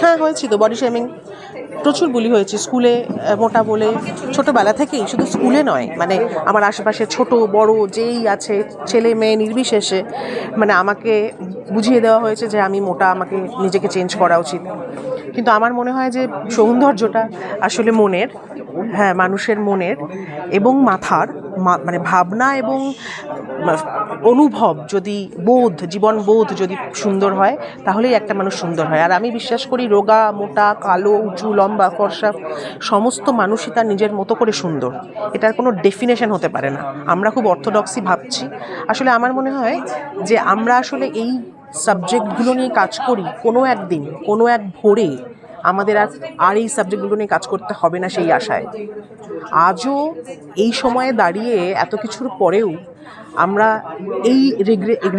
হ্যাঁ হয়েছি তো বডি শেমিং প্রচুর বুলি হয়েছে স্কুলে মোটা বলে। ছোটোবেলা থেকেই, শুধু স্কুলে নয় মানে আমার আশেপাশে ছোট, বড়, যেই আছে, ছেলে, মেয়ে নির্বিশেষে মানে আমাকে বুঝিয়ে দেওয়া হয়েছে যে আমি মোটা, আমাকে নিজেকে চেঞ্জ করা উচিত। কিন্তু আমার মনে হয় যে সৌন্দর্যটা আসলে মনের হ্যাঁ মানুষের মনের এবং মাথার মানে ভাবনা এবং অনুভব যদি বোধ, জীবন বোধ যদি সুন্দর হয়, তাহলেই একটা মানুষ সুন্দর হয়। আর আমি বিশ্বাস করি রোগা, মোটা, কালো, উঁচু, লম্বা, ফর্সা, সমস্ত মানুষই তার নিজের মতো করে সুন্দর। এটার কোনো ডেফিনেশন হতে পারে না। আমরা খুব অর্থোডক্সি ভাবছি। আসলে আমার মনে হয় যে আমরা আসলে এই সাবজেক্টগুলো নিয়ে কাজ করি কোনো একদিন, কোনো এক ভোরে আমাদের আর আর এই সাবজেক্টগুলো নিয়ে কাজ করতে হবে না সেই আশায়। আজও এই সময়ে দাঁড়িয়ে এত কিছুর পরেও আমরা এই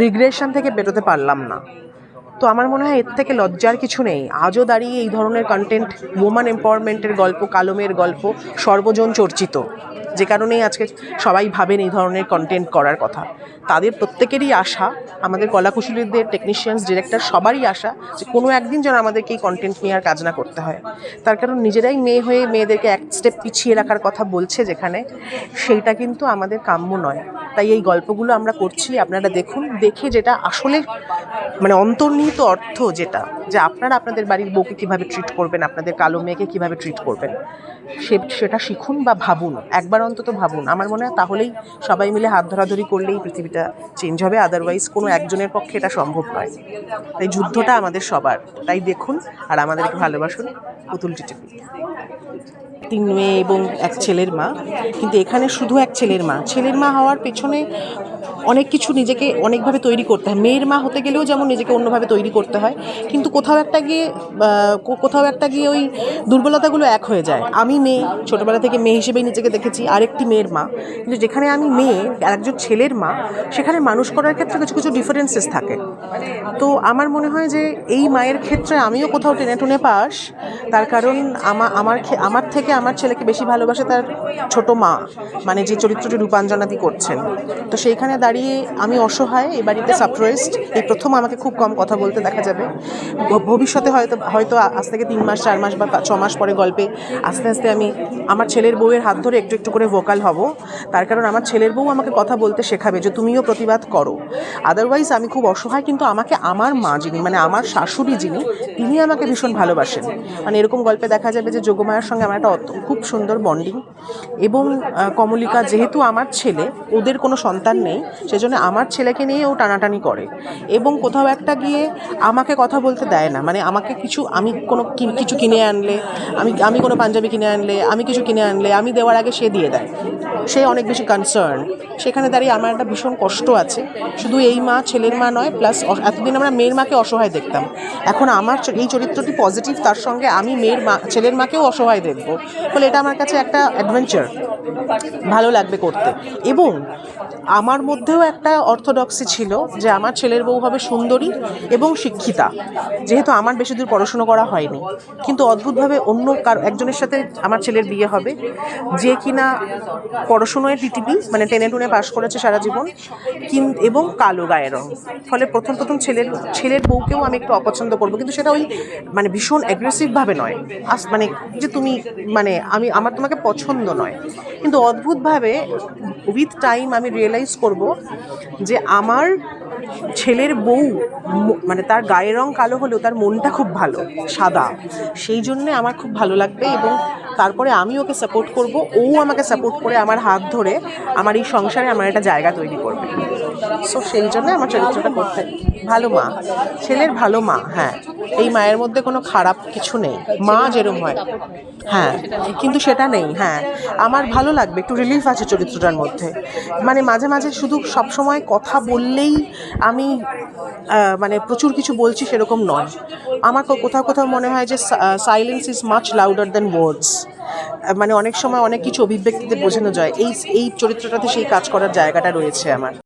রিগ্রেশন থেকে বেরোতে পারলাম না। তো আমার মনে হয় এর থেকে লজ্জার কিছু নেই। আজও দাঁড়িয়ে এই ধরনের কন্টেন্ট ওমান এম্পাওয়ারমেন্টের গল্প, কালমের গল্প সর্বজন চর্চিত। যে কারণেই আজকে সবাই ভাবেন এই ধরনের কন্টেন্ট করার কথা। তাদের প্রত্যেকেরই আশা, আমাদের কলাকুশলীদের টেকনিশিয়ানস ডিরেক্টর সবারই আশা যে কোনো একদিন যেন আমাদেরকে এই কন্টেন্ট নিয়ে আর কাজ না করতে হয়। তার কারণ নিজেরাই মেয়ে হয়ে মেয়েদেরকে এক স্টেপ পিছিয়ে রাখার কথা বলছে যেখানে, সেইটা কিন্তু আমাদের কাম্য নয়। তাই এই গল্পগুলো আমরা করছি, আপনারা দেখুন, দেখে যেটা আসলে মানে অন্তর্নিহিত অর্থ যেটা, যে আপনারা আপনাদের বাড়ির বউকে কীভাবে ট্রিট করবেন, আপনাদের কালো মেয়েকে কীভাবে ট্রিট করবেন, সে, সেটা শিখুন বা ভাবুন। একবার অন্তত ভাবুন। আমার মনে হয় তাহলেই সবাই মিলে হাত ধরাধরি করলেই পৃথিবীটা চেঞ্জ হবে আদারওয়াইজ কোনো একজনের পক্ষে এটা সম্ভব নয়। তাই যুদ্ধটা আমাদের সবার। তাই দেখুন আর আমাদেরকে ভালোবাসুন পুতুল টিটিপি তিন মেয়ে এবং এক ছেলের মা। কিন্তু এখানে শুধু এক ছেলের মা। ছেলের মা হওয়ার পেছনে অনেক কিছু নিজেকে অনেকভাবে তৈরি করতে হয়। মেয়ের মা হতে গেলেও যেমন নিজেকে অন্যভাবে তৈরি করতে হয়, কিন্তু কোথাও একটা গিয়ে কোথাও একটা গিয়ে ওই দুর্বলতাগুলো এক হয়ে যায়। আমি মেয়ে, ছোটোবেলা থেকে মেয়ে হিসেবেই নিজেকে দেখেছি। আরেকটি মেয়ের মা। কিন্তু যেখানে আমি মেয়ে আর একজন ছেলের মা, সেখানে মানুষ করার ক্ষেত্রে কিছু কিছু ডিফারেন্সেস থাকে। তো আমার মনে হয় যে এই মায়ের ক্ষেত্রে আমিও কোথাও টেনে টুনে পাস। তার কারণ আমা, আমার আমার থেকে আমার ছেলেকে বেশি ভালোবাসে তার ছোট মা মানে যে চরিত্রটি রূপাঞ্জনাদি করছেন। তো সেইখানে দাঁড়িয়ে আমি অসহায় এই বাড়িতে সাপ্রয়েসড এই প্রথম আমাকে খুব কম কথা বলতে দেখা যাবে। ভবিষ্যতে হয়তো হয়তো আজ থেকে তিন মাস, চার মাস বা ছ মাস পরে গল্পে আস্তে আস্তে আমি আমার ছেলের বউয়ের হাত ধরে একটু একটু করে ভোকাল হব। তার কারণ আমার ছেলের বউ আমাকে কথা বলতে শেখাবে যে তুমিও প্রতিবাদ করো। আদারওয়াইজ আমি খুব অসহায়, কিন্তু আমাকে আমার মা যিনি মানে আমার শাশুড়ি যিনি, তিনি আমাকে ভীষণ ভালোবাসেন। মানে এরকম গল্পে দেখা যাবে যে যোগমায়ার সঙ্গে আমার একটা খুব সুন্দর বন্ডিং এবং কমলিকা যেহেতু আমার ছেলে, ওদের কোনো সন্তান নেই, সেজন্য আমার ছেলেকে নিয়ে ও টানাটানি করে। এবং কোথাও একটা গিয়ে আমাকে কথা বলতে দেয় না। মানে আমাকে কিছু, আমি কোনো কিছু কিনে আনলে, আমি আমি কোনো পাঞ্জাবি কিনে আনলে, আমি কিছু কিনে আনলে, আমি দেওয়ার আগে সে দিয়ে দেয়। সে অনেক বেশি কনসার্ন সেখানে দাঁড়িয়ে আমার একটা ভীষণ কষ্ট আছে। শুধু এই মা, ছেলের মা নয় প্লাস এতদিন আমরা মেয়ের মাকে অসহায় দেখতাম। এখন আমার এই চরিত্রটি পজিটিভ তার সঙ্গে আমি মেয়ের মা ছেলের মাকেও অসহায় দেখব। ফলে এটা আমার কাছে একটা অ্যাডভেঞ্চার ভালো লাগবে করতে। এবং আমার মধ্যেও একটা অর্থোডক্সি ছিল যে আমার ছেলের বউ হবে সুন্দরী এবং শিক্ষিতা। যেহেতু আমার বেশি দূর পড়াশুনো করা হয়নি। কিন্তু অদ্ভুতভাবে অন্য কার একজনের সাথে আমার ছেলের বিয়ে হবে। যে কিনা পড়াশুনোয় টিটিপি মানে টেনে টুনে পাশ করেছে সারা জীবন, কিন এবং কালো গায়ের রং। ফলে প্রথম প্রথম ছেলের ছেলের বউকেও আমি একটু অপছন্দ করব। কিন্তু সেটা ওই মানে ভীষণ অ্যাগ্রেসিভভাবে নয়। আস মানে যে তুমি মানে আমি, আমার তোমাকে পছন্দ নয়। কিন্তু অদ্ভুতভাবে উইথ টাইম আমি রিয়েলাইজ করব যে আমার ছেলের বউ মানে তার গায়ের রং কালো হলেও তার মনটা খুব ভালো, সাদা। সেই জন্য আমার খুব ভালো লাগবে এবং তারপরে আমি ওকে সাপোর্ট করব। ও আমাকে সাপোর্ট করে আমার হাত ধরে আমার এই সংসারে আমার একটা জায়গা তৈরি করবে। সো সেই জন্য আমার চরিত্রটা করতে ভালো মা। ছেলের ভালো মা হ্যাঁ। এই মায়ের মধ্যে কোনো খারাপ কিছু নেই। মা যেরম হয়। হ্যাঁ কিন্তু সেটা নেই হ্যাঁ। আমার ভালো লাগবে, একটু রিলিফ আছে চরিত্রটার মধ্যে। মানে মাঝে মাঝে শুধু সব সময় কথা বললেই আমি মানে প্রচুর কিছু বলছি সেরকম নয়। আমার কোথাও কোথাও মনে হয় যে silence is much louder than words মানে অনেক সময় অনেক কিছু অভিব্যক্তিতে বোঝানো যায়। এই এই চরিত্রটাতে সেই কাজ করার জায়গাটা রয়েছে আমার।